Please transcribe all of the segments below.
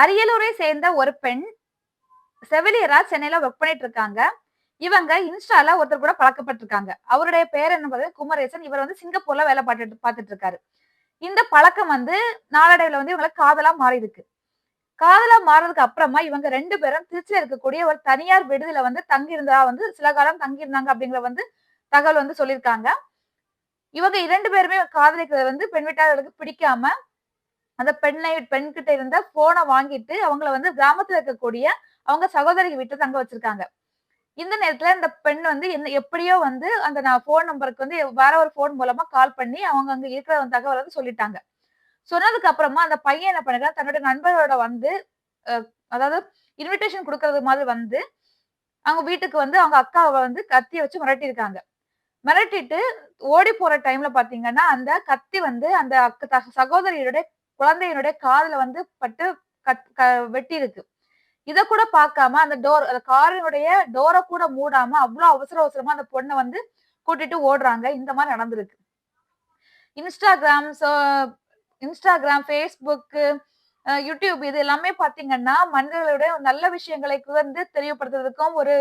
அரியலூரை சேர்ந்த ஒரு பெண் செவிலியரா சென்னையில ஒர்க் பண்ணிட்டு இருக்காங்க இவங்க இன்ஸ்டால ஒருத்தர் கூட பழக்கப்பட்டிருக்காங்க. அவருடைய பேர் என்ன குமரேசன். இவர் வந்து சிங்கப்பூர்ல வேலை பார்த்துட்டு பார்த்துட்டு இருக்காரு இந்த பழக்கம் வந்து நாளடைவுல வந்து இவங்களை காதலா மாறி இருக்கு காதலா மாறதுக்கு அப்புறமா இவங்க ரெண்டு பேரும் திருச்சியில இருக்கக்கூடிய ஒரு தனியார் விடுதியில வந்து தங்கியிருந்தா வந்து சில காலம் தங்கி இருந்தாங்க அப்படிங்கிற வந்து தகவல் வந்து சொல்லியிருக்காங்க. இவங்க இரண்டு பேருமே காதலிக்கிறது வந்து பெண் வீட்டாளர்களுக்கு பிடிக்காம அந்த பெண்ணை பெண்கிட்ட இருந்த போனை வாங்கிட்டு அவங்கள வந்து கிராமத்துல இருக்கக்கூடிய அவங்க சகோதரி வீட்டை தங்க வச்சிருக்காங்க. இந்த நேரத்துல இந்த பெண் வந்து என்ன எப்படியோ வந்து அந்த நான் போன் நம்பருக்கு வந்து வேற ஒரு போன் மூலமா கால் பண்ணி அவங்க அங்க இருக்கிற தகவல் வந்து சொல்லிட்டாங்க. சொன்னதுக்கு அப்புறமா அந்த பையன் என்ன பண்ணுறான் தன்னோட நண்பரோட வந்து அதாவது இன்விடேஷன் கொடுக்கறது மாதிரி வந்து அவங்க வீட்டுக்கு வந்து அவங்க அக்காவை வந்து கத்திய வச்சு மிரட்டியிருக்காங்க. மிரட்டிட்டு ஓடி போற டைம்ல பாத்தீங்கன்னா அந்த கத்தி வந்து அந்த அக்க த- குழந்தையினுடைய காதுல வந்து பட்டு க- வெட்டி இருக்கு இதை கூட பார்க்காம அந்த டோர் அந்த காரினுடைய டோரை கூட மூடாம அவ்வளோ அவசர அவசரமா அந்த பொண்ணை வந்து கூட்டிட்டு ஓடுறாங்க. இந்த மாதிரி நடந்திருக்கு. இன்ஸ்டாகிராம் இன்ஸ்டாகிராம் ஃபேஸ்புக்கு யூடியூப் இது எல்லாமே பாத்தீங்கன்னா மனிதர்களுடைய நல்ல விஷயங்களை வந்து தெரியப்படுத்துறதுக்கும் ஒரு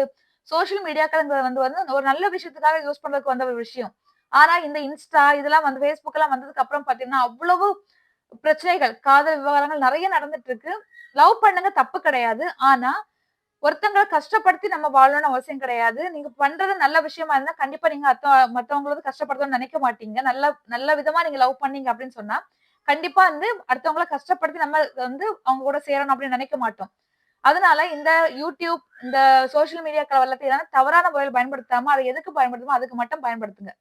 சோஷியல் மீடியாக்கள் வந்து வந்து ஒரு நல்ல விஷயத்துக்காக யூஸ் பண்றதுக்கு வந்த ஒரு விஷயம். ஆனா இந்த இன்ஸ்டா இதெல்லாம் வந்து ஃபேஸ்புக் எல்லாம் வந்ததுக்கு அப்புறம் பாத்தீங்கன்னா அவ்வளவு பிரச்சனைகள் காதல் விவகாரங்கள் நிறைய நடந்துட்டு இருக்கு லவ் பண்ணுங்க தப்பு கிடையாது. ஆனா ஒருத்தங்களை கஷ்டப்படுத்தி நம்ம வாழணும்னு அவசியம் கிடையாது. நீங்க பண்றது நல்ல விஷயமா இருந்தா கண்டிப்பா நீங்க அத்த மத்தவங்களுக்கு கஷ்டப்படுத்தணும்னு நினைக்க மாட்டீங்க. நல்ல நல்ல விதமா நீங்க லவ் பண்ணீங்க அப்படின்னு சொன்னா கண்டிப்பா வந்து அடுத்தவங்கள கஷ்டப்படுத்தி நம்ம வந்து அவங்க கூட சேரணும் அப்படின்னு நினைக்க மாட்டோம். அதனால இந்த யூடியூப் இந்த சோஷியல் மீடியா எல்லாத்தையும் தவறான முறையில் பயன்படுத்தாம அதை எதுக்கு பயன்படுத்துமோ அதுக்கு மட்டும் பயன்படுத்துங்க.